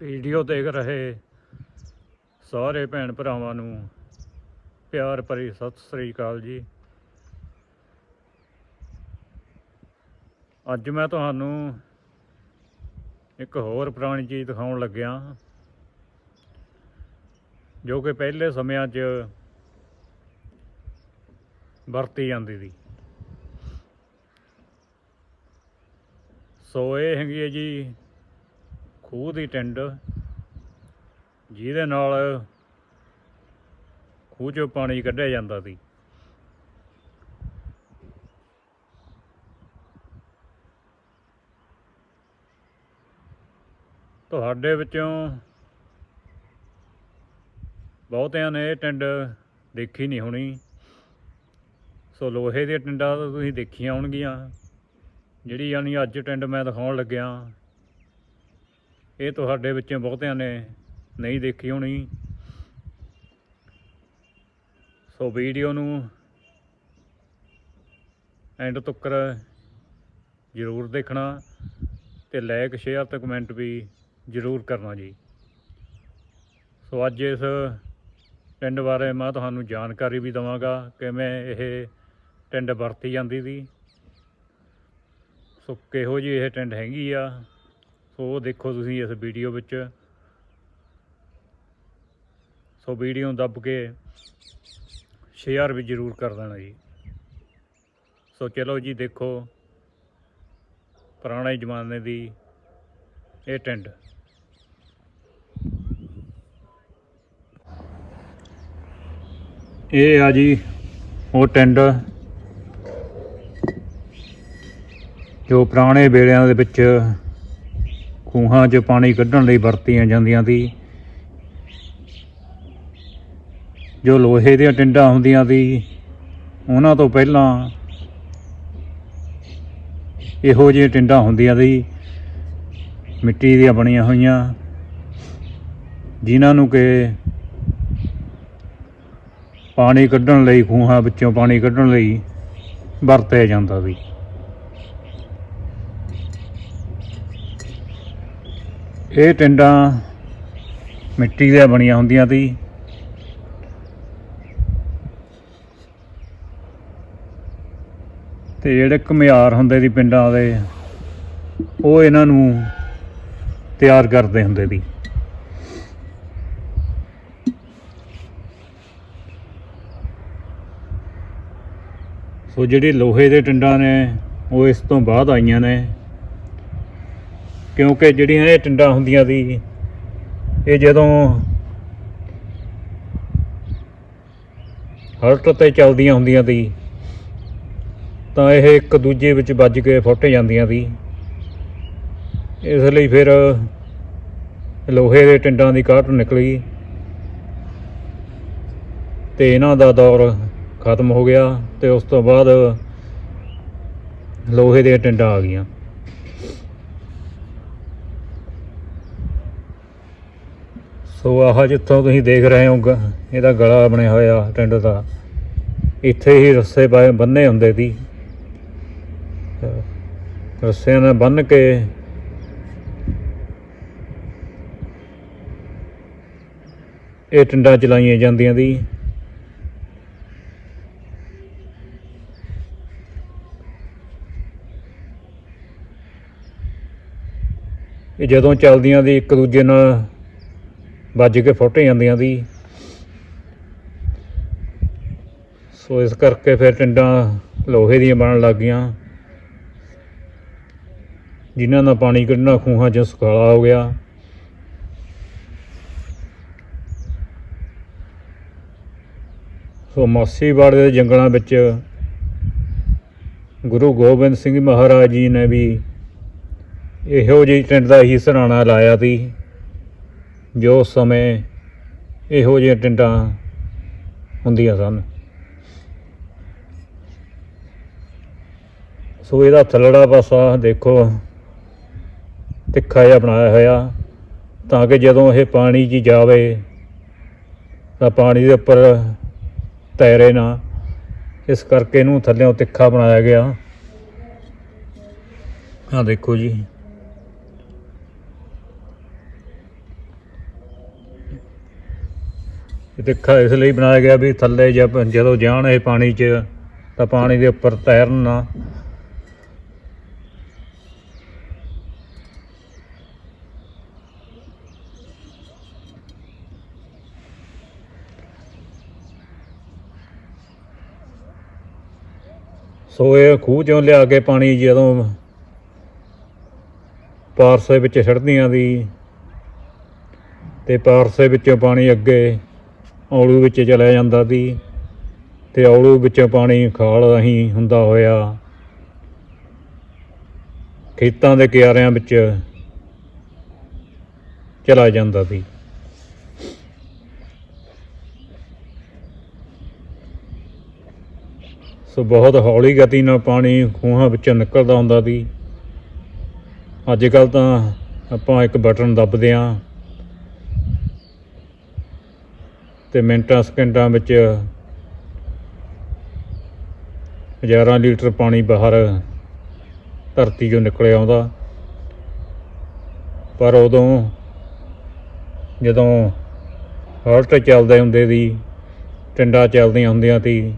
Video ਦੇਖ ਰਹੇ ਸਾਰੇ ਭੈਣ ਭਰਾਵਾਂ ਨੂੰ ਪਿਆਰ ਭਰੀ ਸਤਿ ਸ੍ਰੀ ਅਕਾਲ ਜੀ। ਅੱਜ ਮੈਂ ਤੁਹਾਨੂੰ ਇੱਕ ਹੋਰ ਪੁਰਾਣੀ ਚੀਜ਼ ਦਿਖਾਉਣ ਲੱਗਿਆ, ਜੋ ਕਿ ਪਹਿਲੇ ਸਮਿਆਂ 'ਚ ਵਰਤੀ ਜਾਂਦੀ ਸੀ। ਸੋ ਇਹ ਹੈਗੀ ਹੈ ਜੀ ਖੂਹ ਦੀ ਟਿੰਡ, ਜਿਹਦੇ ਨਾਲ ਖੂਹ ਚੋਂ ਪਾਣੀ ਕੱਢਿਆ ਜਾਂਦਾ ਸੀ। ਤੁਹਾਡੇ ਵਿੱਚੋਂ ਬਹੁਤਿਆਂ ਨੇ ਇਹ ਟਿੰਡ ਦੇਖੀ ਨਹੀਂ ਹੋਣੀ। ਸੋ ਲੋਹੇ ਦੀਆਂ ਟਿੰਡਾਂ ਤਾਂ ਤੁਸੀਂ ਦੇਖੀਆਂ ਹੋਣਗੀਆਂ। ਜਿਹੜੀ ਯਾਨੀ ਅੱਜ ਟਿੰਡ ਮੈਂ ਦਿਖਾਉਣ ਲੱਗਿਆ ਇਹ ਤੁਹਾਡੇ ਵਿੱਚੋਂ ਬਹੁਤਿਆਂ ਨੇ ਨਹੀਂ ਦੇਖੀ ਹੋਣੀ। ਸੋ ਵੀਡੀਓ ਨੂੰ ਐਂਡ ਤੱਕ ਜ਼ਰੂਰ ਦੇਖਣਾ ਤੇ ਲਾਈਕ ਸ਼ੇਅਰ ਤੇ ਕਮੈਂਟ ਵੀ ਜ਼ਰੂਰ ਕਰਨਾ ਜੀ। ਸੋ ਅੱਜ ਇਸ ਟਿੰਡ ਬਾਰੇ ਮੈਂ ਤੁਹਾਨੂੰ ਜਾਣਕਾਰੀ ਵੀ ਦਵਾਂਗਾ ਕਿਵੇਂ ਇਹ ਟਿੰਡ ਵਰਤੀ ਜਾਂਦੀ ਸੀ। ਸੋ ਕਿਹੋ ਜੀ ਇਹ ਟਿੰਡ ਹੈਗੀ ਆ ਸੋ ਉਹ ਦੇਖੋ ਤੁਸੀਂ ਇਸ ਵੀਡੀਓ ਵਿੱਚ। ਸੋ ਵੀਡੀਓ ਨੂੰ ਦੱਬ ਕੇ ਸ਼ੇਅਰ ਵੀ ਜ਼ਰੂਰ ਕਰ ਦੇਣਾ ਜੀ। ਸੋ ਚਲੋ ਜੀ ਦੇਖੋ ਪੁਰਾਣੇ ਜ਼ਮਾਨੇ ਦੀ ਇਹ ਟੈਂਡ ਇਹ ਆ ਜੀ ਉਹ ਟੈਂਡ ਜੋ ਪੁਰਾਣੇ ਵੇਲਿਆਂ ਦੇ ਵਿੱਚ ਖੂਹਾਂ 'ਚ ਪਾਣੀ ਕੱਢਣ ਲਈ ਵਰਤੀਆਂ ਜਾਂਦੀਆਂ ਸੀ। ਜੋ ਲੋਹੇ ਦੀਆਂ ਟਿੰਡਾਂ ਹੁੰਦੀਆਂ ਸੀ, ਉਹਨਾਂ ਤੋਂ ਪਹਿਲਾਂ ਇਹੋ ਜਿਹੀਆਂ ਟਿੰਡਾਂ ਹੁੰਦੀਆਂ ਸੀ, ਮਿੱਟੀ ਦੀਆਂ ਬਣੀਆਂ ਹੋਈਆਂ, ਜਿਨ੍ਹਾਂ ਨੂੰ ਕਿ ਪਾਣੀ ਕੱਢਣ ਲਈ, ਖੂਹਾਂ ਵਿੱਚੋਂ ਪਾਣੀ ਕੱਢਣ ਲਈ ਵਰਤਿਆ ਜਾਂਦਾ ਸੀ। ਇਹ ਟਿੰਡਾਂ ਮਿੱਟੀ ਦੀਆਂ ਬਣੀਆਂ ਹੁੰਦੀਆਂ ਸੀ। ਤੇ ਜਿਹੜੇ ਘੁਮਿਆਰ ਹੁੰਦੇ ਸੀ ਪਿੰਡਾਂ ਦੇ, ਉਹ ਇਹਨਾਂ ਨੂੰ ਤਿਆਰ ਕਰਦੇ ਹੁੰਦੇ ਸੀ। ਸੋ ਜਿਹੜੇ ਲੋਹੇ ਦੇ ਟਿੰਡਾਂ ਨੇ, ਉਹ ਇਸ ਤੋਂ ਬਾਅਦ ਆਈਆਂ ਨੇ। ਕਿਉਂਕਿ ਜਿਹੜੀਆਂ ਇਹ ਟਿੰਡਾਂ ਹੁੰਦੀਆਂ ਸੀ, ਇਹ ਜਦੋਂ ਹਲਟ ਤੇ ਚੱਲਦੀਆਂ ਹੁੰਦੀਆਂ ਸੀ, ਤਾਂ ਇਹ ਇੱਕ ਦੂਜੇ ਵਿੱਚ ਵੱਜ ਕੇ ਫੁੱਟ ਜਾਂਦੀਆਂ ਸੀ। ਇਸ ਲਈ ਫਿਰ ਲੋਹੇ ਦੇ ਟਿੰਡਾਂ ਦੀ ਕਾਟ ਨਿਕਲੀ ਤੇ ਇਹਨਾਂ ਦਾ ਦੌਰ ਖਤਮ ਹੋ ਗਿਆ ਤੇ ਉਸ ਤੋਂ ਬਾਅਦ ਲੋਹੇ ਦੀਆਂ ਟਿੰਡਾਂ ਆ ਗਈਆਂ। ਸੋ ਆਹ ਜਿੱਥੋਂ ਤੁਸੀਂ ਦੇਖ ਰਹੇ ਹੋ ਗ- ਇਹਦਾ ਗਲਾ ਬਣਿਆ ਹੋਇਆ ਟਿੰਡ ਦਾ। ਇੱਥੇ ਹੀ ਰੱਸੇ ਪਾਏ, ਬੰਨੇ ਹੁੰਦੇ ਸੀ। ਰੱਸਿਆਂ ਨਾਲ ਬੰਨ ਕੇ ਇਹ ਟਿੰਡਾਂ ਚਲਾਈਆਂ ਜਾਂਦੀਆਂ ਸੀ। ਇਹ ਜਦੋਂ ਚੱਲਦੀਆਂ ਦੀ ਇੱਕ ਦੂਜੇ ਨਾਲ ਵੱਜ ਕੇ ਫੁੱਟ ਜਾਂਦੀਆਂ ਦੀ ਸੋ ਇਸ ਕਰਕੇ ਫਿਰ ਟਿੰਡਾਂ ਲੋਹੇ ਦੀਆਂ ਬਣਨ ਲੱਗ ਗਈਆਂ। ਜਿਨ੍ਹਾਂ ਦਾ ਪਾਣੀ ਕੱਢਣਾ ਖੂਹਾਂ 'ਚ ਸੁਖਾਲਾ ਹੋ ਗਿਆ। ਸੋ ਮਾਸੀਵਾੜ ਦੇ ਜੰਗਲਾਂ ਵਿੱਚ ਗੁਰੂ ਗੋਬਿੰਦ ਸਿੰਘ ਮਹਾਰਾਜ ਜੀ ਨੇ ਵੀ ਇਹੋ ਜਿਹੀ ਟਿੰਡ ਦਾ ਹੀ ਸਰਾਣਾ ਲਾਇਆ ਸੀ। ਜੋ ਸਮੇਂ ਇਹੋ ਜਿਹੀਆਂ ਟਿੰਡਾਂ ਹੁੰਦੀਆਂ ਸਨ। ਸੋ ਇਹਦਾ ਥੱਲੜਾ ਪਾਸਾ ਦੇਖੋ, ਤਿੱਖਾ ਜਿਹਾ ਬਣਾਇਆ ਹੋਇਆ, ਤਾਂ ਕਿ ਜਦੋਂ ਇਹ ਪਾਣੀ 'ਚ ਜਾਵੇ, ਤਾਂ ਪਾਣੀ ਦੇ ਉੱਪਰ ਤੈਰੇ ਨਾ, ਇਸ ਕਰਕੇ ਇਹਨੂੰ ਥੱਲੇੋਂ ਤਿੱਖਾ ਬਣਾਇਆ ਗਿਆ। ਆਹ ਦੇਖੋ ਜੀ। ਇਹ ਤਿੱਖਾ ਇਸ ਲਈ ਬਣਾਇਆ ਗਿਆ ਵੀ ਥੱਲੇ ਜਦੋਂ ਜਾਣ ਇਹ ਪਾਣੀ 'ਚ, ਤਾਂ ਪਾਣੀ ਦੇ ਉੱਪਰ ਤੈਰਨ ਨਾ। ਸੋ ਇਹ ਖੂਹ ਚੋਂ ਲਿਆ ਕੇ ਪਾਣੀ ਜਦੋਂ ਪਾਰਸੇ ਵਿੱਚ ਛੱਡਦੀਆਂ ਦੀ, ਤੇ ਪਾਰਸੇ ਵਿੱਚੋਂ ਪਾਣੀ ਅੱਗੇ ਔਲੂ ਵਿੱਚ ਚਲਿਆ ਜਾਂਦਾ ਸੀ ਤੇ ਔਲੂ ਵਿੱਚੋਂ ਪਾਣੀ ਖਾਲ ਅਸੀਂ ਹੁੰਦਾ ਹੋਇਆ। ਖੇਤਾਂ ਦੇ ਕਿਆਰਿਆਂ ਵਿੱਚ ਚਲਾ ਜਾਂਦਾ ਸੀ। ਸੋ ਬਹੁਤ ਹੌਲੀ ਗਤੀ ਨਾਲ ਪਾਣੀ ਖੂਹਾਂ ਵਿੱਚੋਂ ਨਿਕਲਦਾ ਹੁੰਦਾ ਸੀ। ਅੱਜ ਕੱਲ ਤਾਂ ਆਪਾਂ ਇੱਕ ਬਟਨ ਦੱਬਦੇ ਹਾਂ। ਤੇ ਮਿੰਟਾਂ ਸਕਿੰਟਾਂ ਵਿੱਚ ਹਜ਼ਾਰਾਂ ਲੀਟਰ ਪਾਣੀ ਬਾਹਰ ਧਰਤੀ 'ਚੋਂ ਨਿਕਲ ਆਉਂਦਾ। ਪਰ ਉਦੋਂ ਜਦੋਂ ਹਾਲਟ ਚੱਲਦੇ ਹੁੰਦੇ ਸੀ, ਟਿੰਡਾ ਚੱਲਦੀਆਂ ਹੁੰਦੀਆਂ ਸੀ,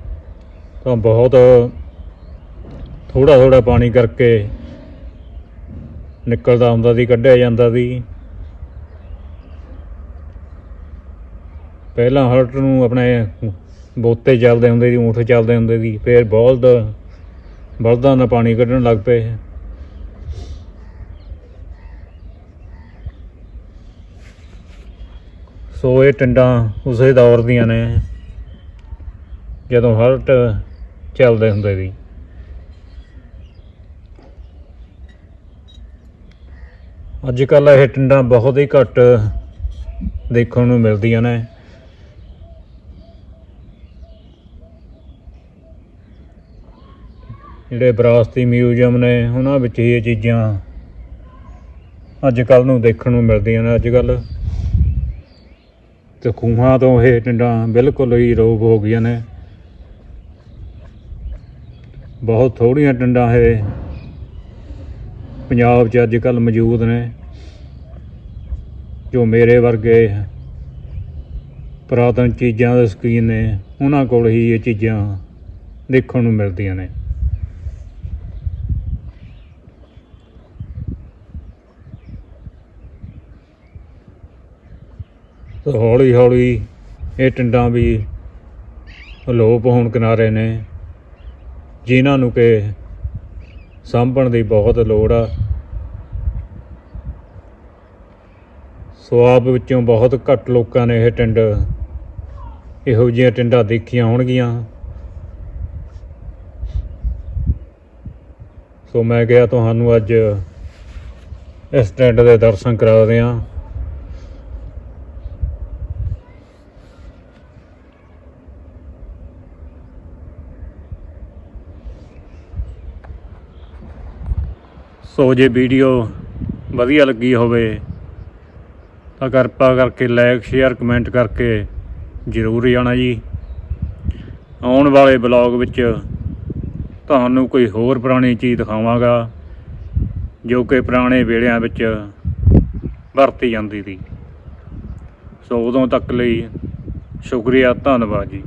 ਤਾਂ ਬਹੁਤ ਥੋੜਾ ਥੋੜਾ ਪਾਣੀ ਕਰਕੇ ਨਿਕਲਦਾ ਹੁੰਦਾ ਸੀ, ਕੱਢਿਆ ਜਾਂਦਾ ਸੀ। ਪਹਿਲਾਂ ਹਲਟ ਨੂੰ ਆਪਣੇ ਬੋਤੇ ਚੱਲਦੇ ਹੁੰਦੇ ਸੀ, ਊਂਠ ਚੱਲਦੇ ਹੁੰਦੇ ਸੀ, ਫਿਰ ਬਲਦ, ਬਲਦਾਂ ਨਾਲ ਪਾਣੀ ਕੱਢਣ ਲੱਗ ਪਏ। ਸੋ ਇਹ ਟਿੰਡਾਂ ਉਸੇ ਦੌਰ ਦੀਆਂ ਨੇ, ਜਦੋਂ ਹਲਟ ਚੱਲਦੇ ਹੁੰਦੇ ਸੀ। ਅੱਜ ਕੱਲ ਇਹ ਟਿੰਡਾਂ ਬਹੁਤ ਹੀ ਘੱਟ ਦੇਖਣ ਨੂੰ ਮਿਲਦੀਆਂ ਨੇ। ਜਿਹੜੇ ਵਿਰਾਸਤੀ ਮਿਊਜ਼ੀਅਮ ਨੇ, ਉਹਨਾਂ ਵਿੱਚ ਹੀ ਇਹ ਚੀਜ਼ਾਂ ਅੱਜ ਕੱਲ ਨੂੰ ਦੇਖਣ ਨੂੰ ਮਿਲਦੀਆਂ ਨੇ ਅੱਜ ਕੱਲ ਤੇ ਖੂਹਾਂ ਤੋਂ ਇਹ ਟਿੰਡਾਂ ਬਿਲਕੁਲ ਹੀ ਰੋਗ ਹੋ ਗਈਆਂ ਨੇ। ਬਹੁਤ ਥੋੜੀਆਂ ਟਿੰਡਾਂ ਇਹ ਪੰਜਾਬ 'ਚ ਅੱਜ ਕੱਲ ਮੌਜੂਦ ਨੇ, ਜੋ ਮੇਰੇ ਵਰਗੇ ਪੁਰਾਤਨ ਚੀਜ਼ਾਂ ਦੇ ਸ਼ੌਕੀਨ ਨੇ, ਉਹਨਾਂ ਕੋਲ ਹੀ ਇਹ ਚੀਜ਼ਾਂ ਦੇਖਣ ਨੂੰ ਮਿਲਦੀਆਂ ਨੇ। ਤੇ ਹੌਲੀ ਹੌਲੀ ਇਹ ਟਿੰਡਾਂ ਵੀ ਅਲੋਪ ਹੋਣ ਕਿਨਾਰੇ ਨੇ, ਜਿਨ੍ਹਾਂ ਨੂੰ ਕਿ ਸਾਂਭਣ ਦੀ ਬਹੁਤ ਲੋੜ ਆ। ਸੋ ਆਪ ਵਿੱਚੋਂ ਬਹੁਤ ਘੱਟ ਲੋਕਾਂ ਨੇ ਇਹ ਟਿੰਡ, ਇਹੋ ਜਿਹੀਆਂ ਟਿੰਡਾਂ ਦੇਖੀਆਂ ਹੋਣਗੀਆਂ। ਸੋ ਮੈਂ ਕਿਹਾ ਤੁਹਾਨੂੰ ਅੱਜ ਇਸ ਟਿੰਡ ਦੇ ਦਰਸ਼ਨ ਕਰਾ ਦਿਆਂ। ਸੋ ਜੇ ਵੀਡੀਓ ਵਧੀਆ ਲੱਗੀ ਹੋਵੇ ਤਾਂ ਕਿਰਪਾ ਕਰਕੇ ਲਾਈਕ ਸ਼ੇਅਰ ਕਮੈਂਟ ਕਰਕੇ ਜ਼ਰੂਰ ਜਾਣਾ ਜੀ। ਆਉਣ ਵਾਲੇ ਬਲੌਗ ਵਿੱਚ ਤੁਹਾਨੂੰ ਕੋਈ ਹੋਰ ਪੁਰਾਣੀ ਚੀਜ਼ ਦਿਖਾਵਾਂਗਾ ਜੋ ਕਿ ਪੁਰਾਣੇ ਵੇਲਿਆਂ ਵਿੱਚ ਵਰਤੀ ਜਾਂਦੀ ਸੀ। ਸੋ ਉਦੋਂ ਤੱਕ ਲਈ ਸ਼ੁਕਰੀਆ, ਧੰਨਵਾਦ ਜੀ।